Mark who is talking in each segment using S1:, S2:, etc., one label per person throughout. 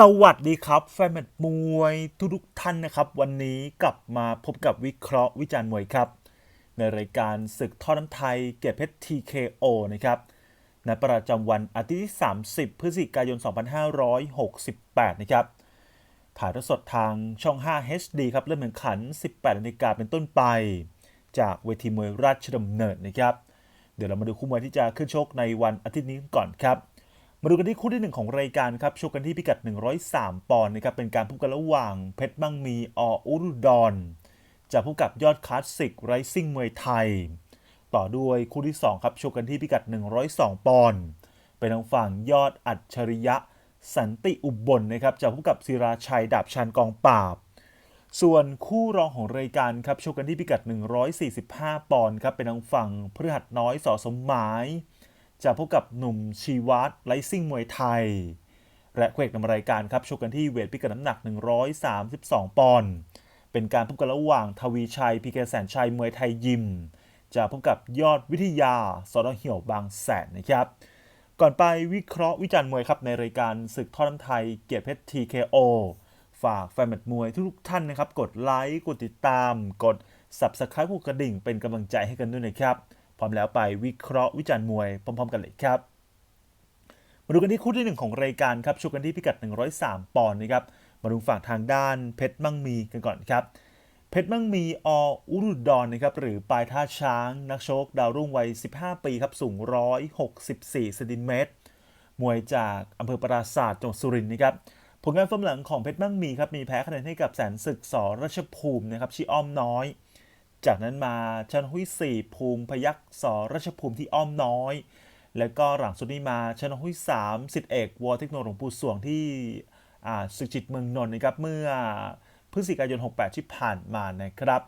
S1: สวัสดีครับ แฟนแมตมวยทุกๆท่านนะครับ วันนี้กลับมาพบกับวิเคราะห์วิจารณ์มวยครับ ในรายการศึกท่อน้ำไทยเกียรติเพชร TKO นะครับในประจำวันอาทิตย์ที่ 30 พฤศจิกายน 2568 นะครับถ่ายทอดสดทางช่อง 5 HD ครับ เริ่มแข่งขัน 18นาฬิกาเป็นต้นไป จากเวทีมวยราชดำเนินนะครับ เดี๋ยวเรามาดูคู่มวยที่จะขึ้นชกในวันอาทิตย์นี้ก่อนครับ มาดูกันที่คู่ที่ 1 ของรายการครับชกกันที่พิกัด 103 ปอนด์นะครับเป็นการพบกันระหว่างเพชรบังมีออุรุดรจะพบกับยอดคลาสสิกไรซิ่งมวยไทย ต่อด้วยคู่ที่ 2 ครับชกกันที่พิกัด 102 ปอนด์เป็นทางฝั่งยอดอัจฉริยะ สันติอุบลนะครับจะพบกับศิราชัยดาบชันกองปราบ ส่วนคู่รองของรายการครับชกกันที่พิกัด 145 ปอนด์ครับเป็นทางฝั่งพฤหัสน้อยสอสมหมาย จะพบกับหนุ่มชีวัตไลซิ่งมวยไทย และคู่เอกนำรายการครับชกกันที่เวทพิกัดน้ำหนัก 132 ปอนด์เป็นการพบกันระหว่างทวีชัยพีเคแสนชัยมวยไทยยิม จะพบกับยอดวิทยาสอดเหี่ยวบางแสนนะครับก่อนไปวิเคราะห์วิจารณ์มวยครับในรายการศึกท่อน้ำไทยเกียรติเพชร TKO ฝากแฟนแมตช์มวยทุกท่านนะครับ กดไลค์ กดติดตาม กด Subscribe กดกระดิ่งเป็นกำลังใจให้กันด้วยนะครับ พร้อมแล้วไปวิเคราะห์วิจารณ์มวยพร้อม ๆ กันเลยครับมาดูกันที่คู่ที่ 1 ของรายการครับชกกันที่พิกัด 103 ปอนด์นะครับมาดูฝั่งทางด้านเพชรมั่งมีกันก่อนครับเพชรมั่งมีออุรุดรนะครับหรือปลายท่าช้าง นักชกดาวรุ่งวัย 15 ปีครับสูง 164เซนติเมตรมวยจากอำเภอปราศาสตร์จังหวัดสุรินทร์นะครับผลงานฟอร์มหลังของเพชรมั่งมีครับมีแพ้คะแนนให้กับแสนศึกสอรัชภูมินะครับชีอ้อมน้อย จากนั้นมาชันหุยสี่ภูมิพยักสอรัชภูมิที่อ้อมน้อย แล้วก็หลังสุดนี้มาชันหุยสามสิทธิเอกวอเทคโนหลวงปู่สวงที่อ่าศึกจิตเมืองนนท์นะครับเมื่อพฤศจิกายน 68 ที่ผ่านมานะครับ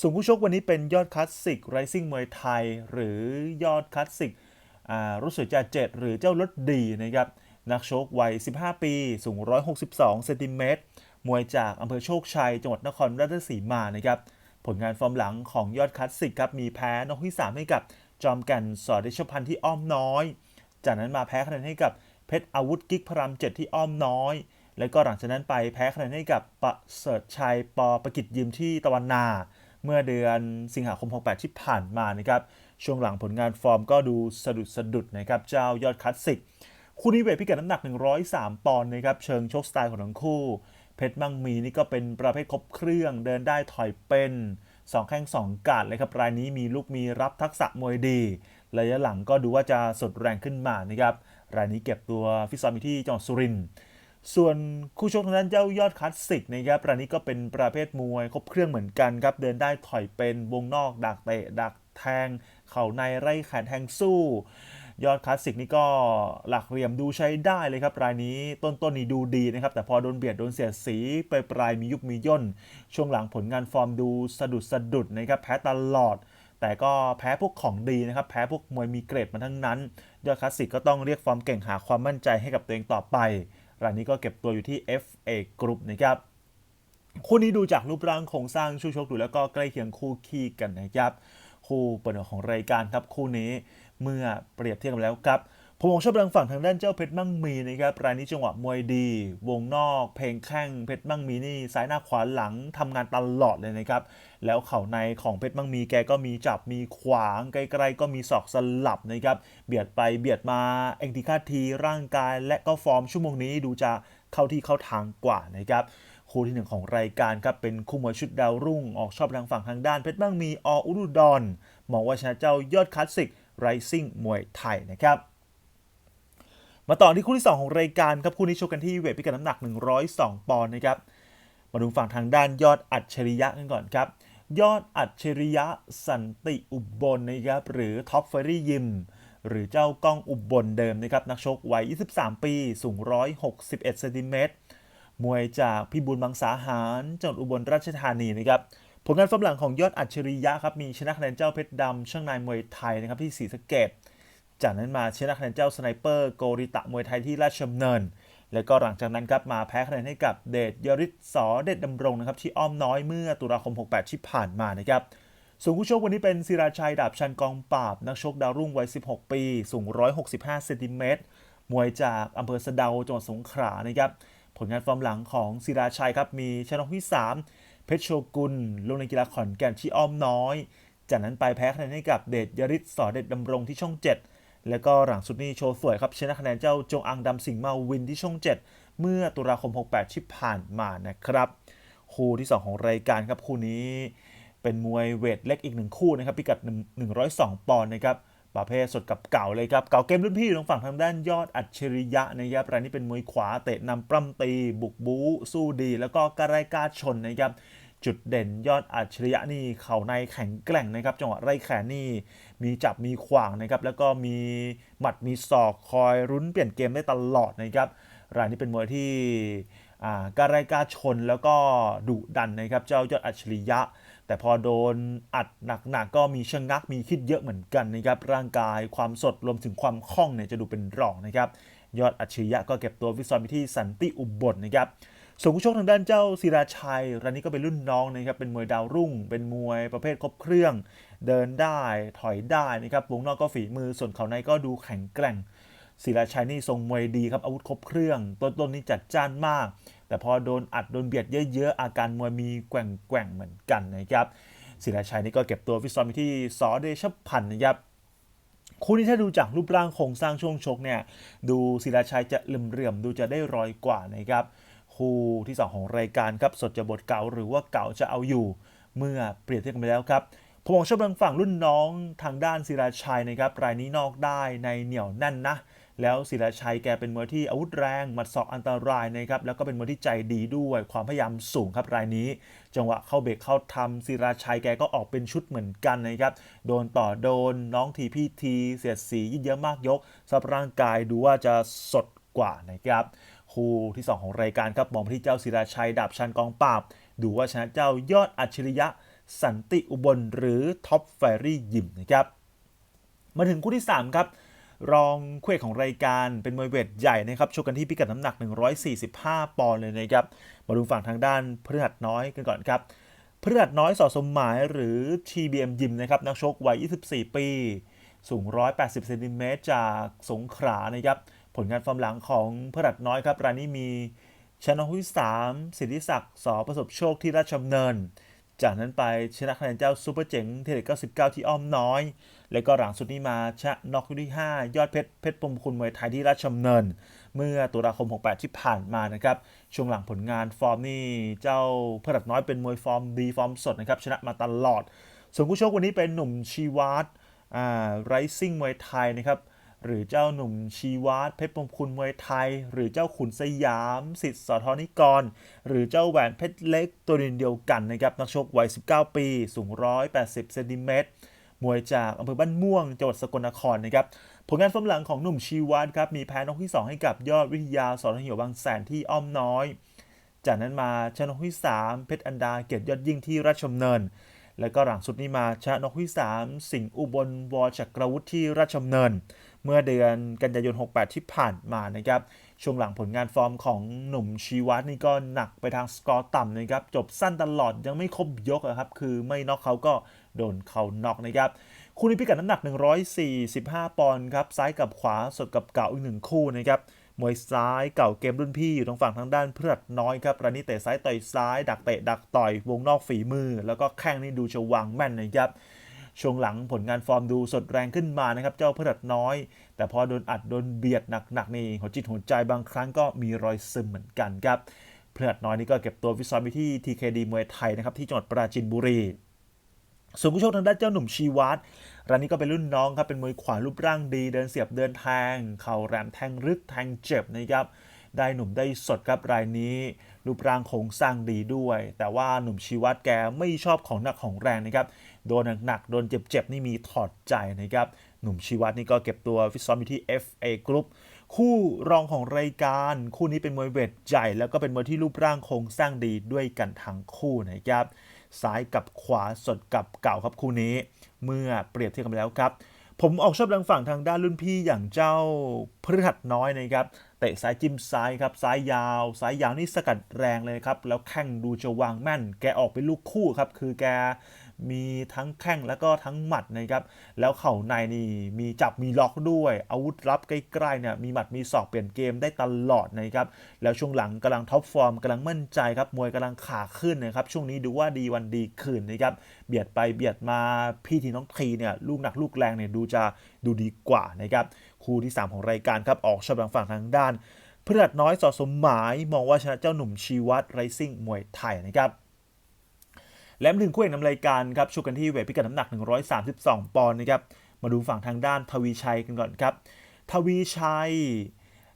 S1: ส่วนผู้ชกวันนี้เป็นยอดคลาสสิกไรซิ่งมวยไทย หรือยอดคลาสสิกรุ่สวยจ่าเจ็ดหรือเจ้ารถดีนะครับนักชกวัย 15 ปี สูง 162 เซนติเมตรมวยจากอำเภอโชคชัย จังหวัดนครราชสีมานะครับ ผลงานฟอร์มหลังของยอดคลาสสิกครับมีแพ้นอกที่3ให้กับจอมแก่นสอเดชพันธ์ที่อ้อมน้อย จากนั้นมาแพ้คะแนนให้กับเพชรอาวุธกิ๊กพรามเจ็ดที่อ้อมน้อย แล้วก็หลังจากนั้นไปแพ้คะแนนให้กับประเสริฐชัยปอประกิจยิมที่ตะวันนา เมื่อเดือนสิงหาคม 68 ที่ผ่านมานะครับช่วงหลังผลงานฟอร์มก็ดูสะดุดสะดุดนะครับเจ้ายอดคลาสสิกคู่นี้เวทพิกัดน้ำหนัก 103 ปอนด์นะครับเชิงชกสไตล์ของทั้งคู่ เพชรมั่งมีนี่ก็เป็นประเภทครบเครื่องเดินได้ถอยเป็น2แข้ง2กาดเลยครับรายนี้มีลูกมีรับทักษะมวยดีระยะหลังก็ดูว่าจะสดแรงขึ้นมานะครับรายนี้เก็บตัวฟิตซ้อมที่จังหวัดสุรินทร์ส่วนคู่ชกทางด้านเจ้ายอดคลาสสิกนะครับรายนี้ก็เป็นประเภทมวยครบเครื่องเหมือนกันครับเดินได้ถอยเป็นวงนอกดักเตะดักแทง เข่าในไร่แขนแทงสู้ ยอดคลาสสิกนี่ก็หลักเหลี่ยมดูใช้ได้เลยครับ รายนี้ต้นๆนนี่ดูดีนะครับ แต่พอโดนเบียดโดนเสียดสีไปปลายมียุบมีย่น ช่วงหลังผลงานฟอร์มดูสะดุดสะดุดนะครับ แพ้ตลอด แต่ก็แพ้พวกของดีนะครับ แพ้พวกมวยมีเกรดมาทั้งนั้น ยอดคลาสสิกก็ต้องเรียกฟอร์มเก่งหาความมั่นใจให้กับตัวเองต่อไป รายนี้ก็เก็บตัวอยู่ที่ FA Group นะครับคู่นี้ดูจากรูปร่างโครงสร้างชูชกดูแล้วก็ใกล้เคียงคู่ขี้กันนะครับ คู่เปิดหัวของรายการครับคู่นี้ เมื่อเปรียบเทียบกันแล้วครับผมมองชอบทางฝั่งทางด้านเจ้าเพชรมั่งมีนะครับรายนี้จังหวะมวยดี วงนอก เพลงแข้งเพชรมั่งมีนี่ซ้ายหน้าขวาหลังทำงานตลอดเลยนะครับ แล้วเข่าในของเพชรมั่งมีแกก็มีจับมีขวางไกลๆก็มีศอกสลับนะครับ เบียดไปเบียดมาเอ็กติคาทีร่างกายและก็ฟอร์มชั่วโมงนี้ดูจะเข้าที่เข้าทางกว่านะครับคู่ที่หนึ่งของรายการครับเป็นคู่มวยชุดดาวรุ่งออกชอบทางฝั่งทางด้านเพชรบ้างมีออุรุดรมองว่าชนะเจ้ายอดคลาสสิก ไรซิ่งมวยไทยนะครับมาต่อที่คู่ที่ 2 ของรายการครับคู่นี้ชกกันที่เวทพิกัดน้ำหนัก 102 ปอนด์นะครับมาดูฝั่งทางด้านยอดอัจฉริยะกันก่อนครับ ยอดอัจฉริยะสันติอุบลนะครับหรือท็อปเฟอรี่ยิมหรือเจ้ากล้องอุบลเดิมนะครับนักชกวัย 23 ปี สูง 161เซนติเมตรมวยจากพิบูลมังสาหารจังหวัดอุบลราชธานีนะครับ ผลงานฟอร์มหลังของยอดอัจฉริยะครับมีชนะคะแนนเจ้าเพชรดำช่างนายมวยไทยนะครับที่ศรีสะเกดจากนั้นมาชนะคะแนนเจ้าสไนเปอร์โกริตะมวยไทยที่ราชดำเนิน แล้วก็หลังจากนั้นครับมาแพ้คะแนนให้กับเดชยริศสอเดชดำรงนะครับที่อ้อมน้อยเมื่อตุลาคม 68 ที่ผ่านมานะครับส่วนผู้ชกวันนี้เป็นศิราชัยดาบชันกองปราบ นักชกดาวรุ่งวัย 16 ปี สูง 165 เซนติเมตรมวยจากอำเภอสะเดาจังหวัดสงขลานะครับผลงานฟอร์มหลังของศิราชัยครับมีชนะที่3 เพชรโชกุล ลงในกีฬาขอนแก่นที่อ้อมน้อย จากนั้นไปแพ้คะแนนให้กับเดชยริศสอเดชดำรงที่ช่อง 7 แล้วก็หลังสุดนี้โชว์สวยครับชนะคะแนนเจ้าจงอังดำสิงห์มาวินที่ช่อง 7 เมื่อตุลาคม 68 ที่ผ่านมานะครับ คู่ที่ 2 ของรายการครับคู่นี้เป็นมวยเวทเล็กอีกหนึ่งคู่นะครับพิกัด1 102 ปอนด์นะครับ ประเภทสดกับเก่าเลยครับ เก่าเกมรุ่นพี่อยู่ทางฝั่งทางด้านยอดอัจฉริยะนะครับรายนี้เป็นมวยขวาเตะนำปล้ำตี บุกบู๊สู้ดี แล้วก็กระไรกาชนนะครับจุดเด่นยอดอัจฉริยะนี่เข่าในแข็งแกร่งนะครับ จังหวะไล่แขนนี่มีจับมีขวางนะครับ แล้วก็มีหมัดมีศอกคอยรุ้นเปลี่ยนเกมได้ตลอดนะครับรายนี้เป็นมวยที่อ่ากล้าไรกล้าชนแล้วก็ดุดันนะครับ เจ้ายอดอัจฉริยะ แต่พอโดนอัดหนักๆก็มีชะงักมีคิดเยอะเหมือนกันนะครับร่างกายความสดรวมถึงความคล่องเนี่ยจะดูเป็นรองนะครับยอดอัจฉริยะก็เก็บตัวฟิตซ้อมที่สันติอุบลนะครับส่วนผู้ชกทางด้านเจ้าศิราชัยรายนี้ก็เป็นรุ่นน้องนะครับ เป็นมวยดาวรุ่ง เป็นมวยประเภทครบเครื่อง เดินได้ ถอยได้นะครับ วงนอกก็ฝีมือ ส่วนเขาในก็ดูแข็งแกร่ง ศิราชัยนี่ทรงมวยดีครับอาวุธครบเครื่อง ต้นๆนี่จัดจ้านมาก แต่พอโดนอัดโดนเบียดเยอะๆ อาการมวยมีแกว่งๆเหมือนกันนะครับศิราชัยนี่ก็เก็บตัวฟิตซ้อมที่สอเดชพันธ์นะครับคู่นี้ถ้าดูจากรูปร่างโครงสร้างช่วงชกเนี่ยดูศิราชัยจะเหลื่อมๆดูจะได้รอยกว่านะครับคู่ที่2ของรายการครับสดจะบทเก่าหรือว่าเก่าจะเอาอยู่เมื่อเปรียบเทียบกันไปแล้วครับผมมองชอบทางฝั่งรุ่นน้องทางด้านศิราชัยนะครับรายนี้นอกได้ในเหนียวแน่นนะ แล้วศิราชัยแกเป็นมวยที่อาวุธแรงหมัดศอกอันตรายนะครับแล้วก็เป็นมวยที่ใจดีด้วยความพยายามสูงครับรายนี้ จังหวะเข้าเบรกเข้าทำศิราชัยแกก็ออกเป็นชุดเหมือนกันนะครับโดนต่อโดนน้องทีพี่ทีเสียดสียิ่งเยอะมากยกสภาพร่างกายดูว่าจะสดกว่านะครับคู่ที่ 2 ของรายการครับมองไปที่เจ้าศิราชัยดาบชันกองปราบ ดูว่าชนะเจ้ายอดอัจฉริยะสันติอุบลหรือท็อปแฟรี่ยิมนะครับมาถึงคู่ที่ 3 ครับ รองคู่เอกของรายการเป็นมวยเวทใหญ่นะครับชกกันที่พิกัดน้ำหนัก 145 ปอนด์เลยนะครับมาดูฝั่งทางด้านพฤหัสน้อยกันก่อนครับพฤหัสน้อยสอสมหมายหรือ TBM ยิมนะครับนักชกวัย 24 ปี สูง 180 เซนติเมตรจากสงขลานะครับผลงานฟอร์มหลังของพฤหัสน้อยครับรายนี้มีชนะที่3สิทธิศักดิ์สอประสบโชคที่ราชดำเนิน จากนั้นไปชนะคะแนนเจ้าซูเปอร์เจ๋งเทเลก99ที่อ้อมน้อย แล้วก็หลังสุดนี้มาชนะน็อกที่ 5 ยอดเพชรเพชรปมคุณมวยไทยที่ราชดำเนิน เมื่อตุลาคม 68 ที่ผ่านมานะครับ ช่วงหลังผลงานฟอร์มนี่เจ้าเพลัดน้อยเป็นมวยฟอร์มดีฟอร์มสดนะครับชนะมาตลอด ส่วนผู้โชกวันนี้เป็นหนุ่มชีวัตอ่าไรซิ่งมวยไทยนะครับ หรือเจ้าหนุ่มชีวัตเพชรปมคุณมวยไทย หรือเจ้าขุนสยามสิทธิ์สอทอนิกร หรือเจ้าแหวนเพชรเล็กตัวเดียวกันนะครับนักชกวัย 19 ปี สูง 180 เซนติเมตรมวยจากอำเภอบ้านม่วงจังหวัดสกลนครนะครับผลงานฟอร์มหลังของหนุ่มชีวัตครับมีแพ้นกที่ 2 ให้กับยอดวิทยาสอนเหี่ยวบางแสนที่อ้อมน้อย จากนั้นมาชนะนกที่ 3 เพชรอันดาเกียรติยอดยิ่งที่ราชดำเนิน แล้วก็หลังสุดนี้มาชนะนกที่ 3 สิงห์อุบลวอจักรวุฒิที่ราชดำเนิน เมื่อเดือนกันยายน 68 ที่ผ่านมานะครับ ช่วงหลังผลงานฟอร์มของหนุ่มชีวัตนี่ก็หนักไปทางสกอร์ต่ำนะครับ จบสั้นตลอดยังไม่ครบยกอะครับ คือไม่น็อกเขาก็โดนเขาน็อกนะครับ คู่นี้พิกัดน้ำหนัก 145 ปอนด์ครับ ซ้ายกับขวาสดกับเก่าอีกหนึ่งคู่นะครับ มวยซ้ายเก่าเกมรุ่นพี่อยู่ตรงฝั่งทางด้านเพื่อดน้อยครับรานี้เตะซ้ายต่อยซ้าย ดักเตะดักต่อยวงนอกฝีมือ แล้วก็แข้งนี่ดูจะวางแม่นนะครับ ช่วงหลังผลงานฟอร์มดูสดแรงขึ้นมานะครับเจ้าเพื่อดน้อย แต่พอโดนอัดโดนเบียดหนักๆนี่หัวจิตหัวใจบางครั้งก็มีรอยซึมเหมือนกันครับเพื่อดน้อยนี่ก็เก็บตัวฟิซ้อมไปที่ TKD มวยไทยนะครับที่จังหวัดปราจีนบุรีส่วนผู้ชกทางด้านเจ้าหนุ่มชีวัตรายนี้ก็เป็นรุ่นน้องครับ เป็นมวยขวารูปร่างดี เดินเสียบเดินแทง เข่าแรมแทงรึกแทงเจ็บนะครับ ได้หนุ่มได้สดครับรายนี้ รูปร่างโครงสร้างดีด้วย แต่ว่าหนุ่มชีวัตแกไม่ชอบของหนักของแรงนะครับ โดนหนักๆ โดนเจ็บๆ นี่มีถอดใจนะครับ หนุ่มชีวัตนี่ก็เก็บตัวฟิตซ้อมอยู่ที่ FA Group คู่รองของรายการ คู่นี้เป็นมวยเวทใหญ่ แล้วก็เป็นมวยที่รูปร่างโครงสร้างดีด้วยกันทั้งคู่นะครับซ้ายกับขวาสดกับเก่าครับคู่นี้ เมื่อเปรียบเทียบกันไปแล้วครับ ผมออกชอบทางฝั่งทางด้านรุ่นพี่อย่างเจ้าพฤหัสน้อยนะครับเตะซ้ายจิ้มซ้ายครับซ้ายยาวซ้ายยาวนี่สกัดแรงเลยครับแล้วแข้งดูจะวางแม่น แกออกเป็นลูกคู่ครับคือแก มีทั้งแข้งแล้วก็ทั้งหมัดนะครับ แล้วเข่าในนี่มีจับมีล็อกด้วย อาวุธลับใกล้ๆเนี่ยมีหมัดมีศอกเปลี่ยนเกมได้ตลอดนะครับ แล้วช่วงหลังกำลังท็อปฟอร์มกำลังมั่นใจครับ มวยกำลังขาขึ้นนะครับ ช่วงนี้ดูว่าดีวันดีคืนนะครับ เบียดไปเบียดมาพี่ทีน้องทีเนี่ยลูกหนักลูกแรงเนี่ยดูจะดูดีกว่านะครับคู่ที่ 3 ของรายการครับออกชอบทางฝั่งทางด้านเพื่อน้อยสอสมหมายมองว่าชนะเจ้าหนุ่มชีวัตไรซิ่งมวยไทยนะครับ และมาถึงคู่เอกนำรายการครับชกกันที่เวทพิกัดน้ำหนัก 132 ปอนด์นะครับมาดูฝั่งทางด้านทวีชัยกันก่อนครับทวีชัย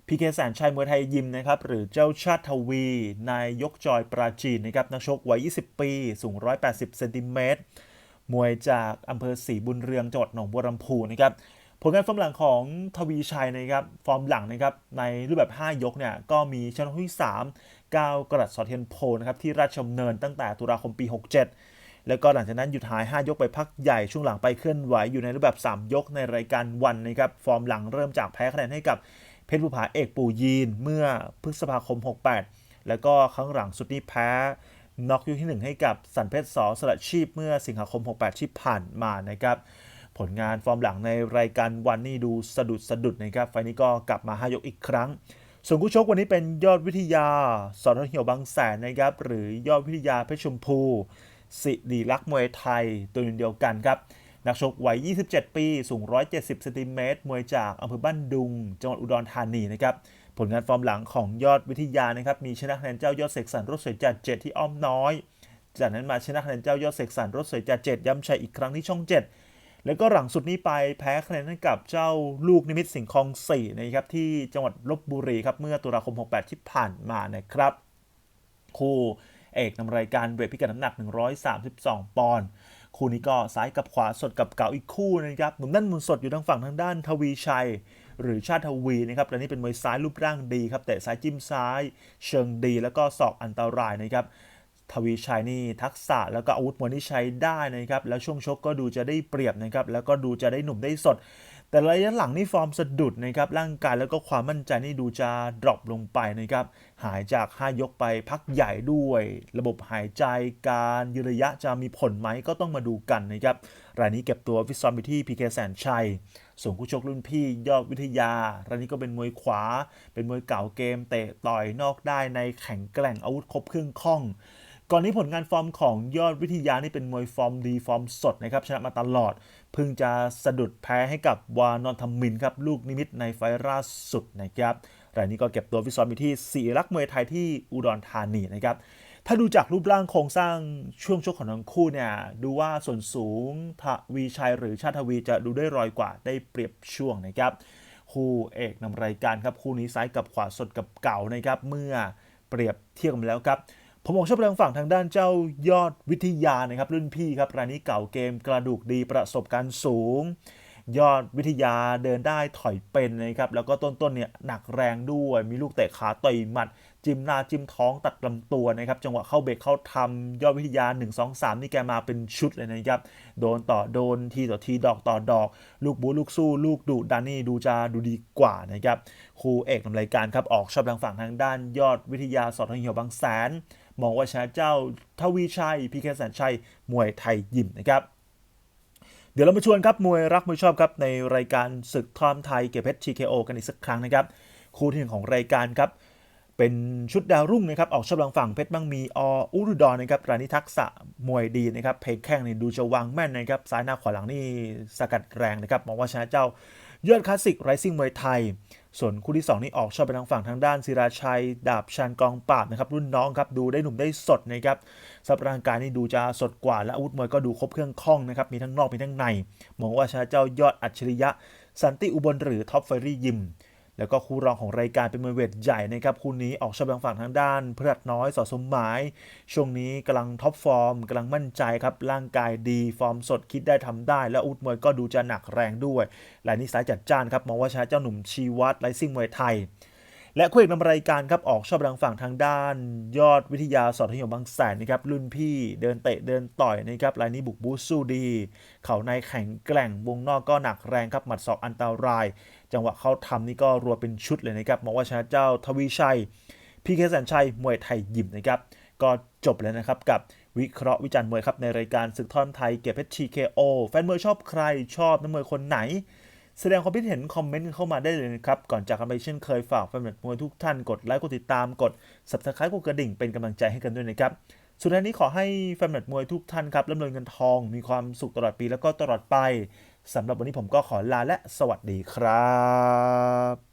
S1: พีเคแสนชัยมวยไทยยิมนะครับหรือเจ้าชาติทวี นายยกจอยปราจีนนะครับนักชกวัย 20 ปี สูง 180 เซนติเมตรมวยจากอำเภอศรีบุญเรืองจังหวัดหนองบัวลำพูนะครับผลงานฟอร์มหลังของทวีชัยนะครับฟอร์มหลังนะครับในรูปแบบ 5 ยกเนี่ยก็มีชนะที่ 3 ก้าวกระดัดสอเทียนโพนะครับที่ราชดำเนินตั้งแต่ตุลาคมปี 67 แล้วก็หลังจากนั้นหยุดหาย 5 ยกไปพักใหญ่ช่วงหลังไปเคลื่อนไหวอยู่ในรูปแบบ 3 ยกในรายการวันนะครับฟอร์มหลังเริ่มจากแพ้คะแนนให้กับเพชรบุภาเอกปู่ยีนเมื่อพฤษภาคม 68 แล้วก็ครั้งหลังสุดนี้แพ้น็อกยกที่ 1 ให้กับสันเพชรสอสละชีพเมื่อสิงหาคม 68 ที่ผ่านมานะครับผลงานฟอร์มหลังในรายการวันนี่ดูสะดุดสะดุดนะครับไฟนี้ก็กลับมา 5 ยกอีกครั้ง ส่วนคู่ชกวันนี้เป็นยอดวิทยาสอนเหี่ยวบางแสนนะครับ หรือยอดวิทยาเพชรชมพู สิริลักษ์มวยไทยตัวเดียวกันครับ นักชกวัย 27 ปี สูง 170เซนติเมตรมวยจากอำเภอบ้านดุง จังหวัดอุดรธานีนะครับ ผลงานฟอร์มหลังของยอดวิทยานะครับ มีชนะคะแนนเจ้ายอดเสกสรรรถสวยจัดเจ็ดที่อ้อมน้อย จากนั้นมาชนะคะแนนเจ้ายอดเสกสรรรถสวยจัดเจ็ดย้ำชัยอีกครั้งที่ช่อง7 แล้วก็หลังสุดนี้ไปแพ้คะแนนให้กับเจ้าลูกนิมิตสิงคลอง4นะครับที่จังหวัดลบบุรีครับเมื่อตุลาคม 68 ที่ผ่านมานะครับคู่เอกนำรายการเวทพิกัดน้ำหนัก 132 ปอนด์คู่นี้ก็ซ้ายกับขวาสดกับเก่าอีกคู่นะครับหนุ่มนั่นมุนสดอยู่ทางฝั่งทางด้านทวีชัย หรือชาติทวีนะครับและนี่เป็นมวยซ้ายรูปร่างดีครับเตะซ้ายจิ้มซ้าย เชิงดีแล้วก็ศอกอันตรายนะครับ ทวีชัยนี่ทักษะแล้วก็อาวุธมวยที่ใช้ได้นะครับ แล้วช่วงชกก็ดูจะได้เปรียบนะครับ แล้วก็ดูจะได้หนุ่มได้สด แต่ระยะหลังนี่ฟอร์มสะดุดนะครับ ร่างกายแล้วก็ความมั่นใจนี่ดูจะดรอปลงไปนะครับ หายจาก 5 ยกไปพักใหญ่ด้วย ระบบหายใจการยืนระยะจะมีผลไหมก็ต้องมาดูกันนะครับ รายนี้เก็บตัวฟิตซ้อมไปที่พีเคแสนชัย ส่วนคู่ชกรุ่นพี่ยอดวิทยา รายนี้ก็เป็นมวยขวา เป็นมวยเก่าเกมเตะต่อยนอกได้ในแข็งแกร่งอาวุธครบเครื่องคล่อง ก่อนนี้ผลงานฟอร์มของยอดวิทยานี่เป็นมวยฟอร์มดีฟอร์มสดนะครับชนะมาตลอด เพิ่งจะสะดุดแพ้ให้กับวานอนทมินครับลูกนิมิตในไฟล์ล่าสุดนะครับรายนี้ก็เก็บตัวฟิซ้อมไปที่สีรักมวยไทยที่อุดรธานีนะครับถ้าดูจากรูปร่างโครงสร้างช่วงชกของทั้งคู่เนี่ยดูว่าส่วนสูงทวีชัยหรือชาติทวีจะดูได้รอยกว่าได้เปรียบช่วงนะครับคู่เอกนำรายการครับคู่นี้ซ้ายกับขวาสดกับเก่านะครับเมื่อเปรียบเทียบกันแล้วครับ ผมบอกชอบแรงฝั่งทางด้านเจ้ายอดวิทยานะครับรุ่นพี่ครับรายนี้เก่าเกมกระดูกดีประสบการณ์สูง ยอดวิทยาเดินได้ถอยเป็นนะครับแล้วก็ต้นๆเนี่ยหนักแรงด้วยมีลูกเตะขาต่อยหมัด จิ้มหน้าจิ้มท้องตัดลำตัวนะครับจังหวะเข้าเบรกเข้าทำยอดวิทยา 1 2 3 นี่แกมาเป็นชุดเลยนะครับโดนต่อโดนทีต่อทีดอกต่อดอก ลูกบูลูกสู้ ลูกดุดันนี่ดูจะดูดีกว่านะครับครูเอกนำรายการครับออกชอบทางฝั่งทางด้านยอดวิทยาสอดทางเหี่ยวบางแสน มองว่าชนะเจ้าทวีชัยพีเคแสนชัยมวยไทยยิมนะครับเดี๋ยวเรามาชวนครับมวยรักมวยชอบครับในรายการศึกทอมไทยเก็บเพชร TKO กันอีกสักครั้งนะครับคู่ที่หนึ่งของรายการครับเป็นชุดดาวรุ่งนะครับออกชอบทางฝั่งเพชรบ้างมีออุรุดรนะครับรานิทักษะมวยดีนะครับเพลงแข้งนี่ดูจะวางแม่นนะครับซ้ายหน้าขวาหลังนี่สกัดแรงนะครับมองว่าชนะเจ้ายอดคลาสสิกไรซิ่งมวยไทย ส่วนคู่ที่ 2 นี่ออกชอบไปทางฝั่งทางด้านศิราชัย ดาบชันกองปราบนะครับรุ่นน้องครับดูได้หนุ่มได้สดนะครับสภาพร่างกายนี่ดูจะสดกว่า และอาวุธมวยก็ดูครบเครื่องคล่องนะครับมีทั้งนอกมีทั้งในมองว่าชนะเจ้ายอดอัจฉริยะ สันติอุบลหรือท็อปเฟรี่ยิม แล้วก็คู่รองของรายการเป็นมวยเวทใหญ่นะครับคู่นี้ออกชอบทางฝั่งทางด้านเพื่อนน้อยสอสมหมาย ช่วงนี้กำลังท็อปฟอร์มกำลังมั่นใจครับร่างกายดีฟอร์มสดคิดได้ทำได้ และอาวุธมวยก็ดูจะหนักแรงด้วยรายนี้สายจัดจ้านครับมองว่าชนะเจ้าหนุ่มชีวัตไลซิ่งมวยไทยและคู่เอกนำรายการครับออกชอบทางฝั่งทางด้าน ยอดวิทยาสอดทยมบางแสนนะครับรุ่นพี่เดินเตะเดินต่อยนะครับรายนี้บุกบูสสู้ดี เขาในแข็งแกร่งวงนอกก็หนักแรงครับหมัดศอกอันตราย จังหวะเข้าทำนี่ก็รัวเป็นชุดเลยนะครับมองว่าชนะเจ้าทวีชัยพีเคแสนชัยมวยไทยยิมนะครับก็จบแล้วนะครับกับวิเคราะห์วิจารณ์มวยครับในรายการศึกทอนไทยเก็บเพชร TKO แฟนมวยชอบใครชอบนักมวยคนไหน แสดงความคิดเห็นคอมเมนต์เข้ามาได้เลยนะครับ ก่อนจากกันไปเช่นเคยฝากแฟนมวยทุกท่านกดไลค์กดติดตามกด subscribe กดกระดิ่งเป็นกำลังใจให้กันด้วยนะครับสุดท้ายนี้ขอให้แฟนมวยทุกท่านครับร่ำรวยเงินทองมีความสุขตลอดปีแล้วก็ตลอดไป สำหรับวันนี้ผมก็ขอลาและสวัสดีครับ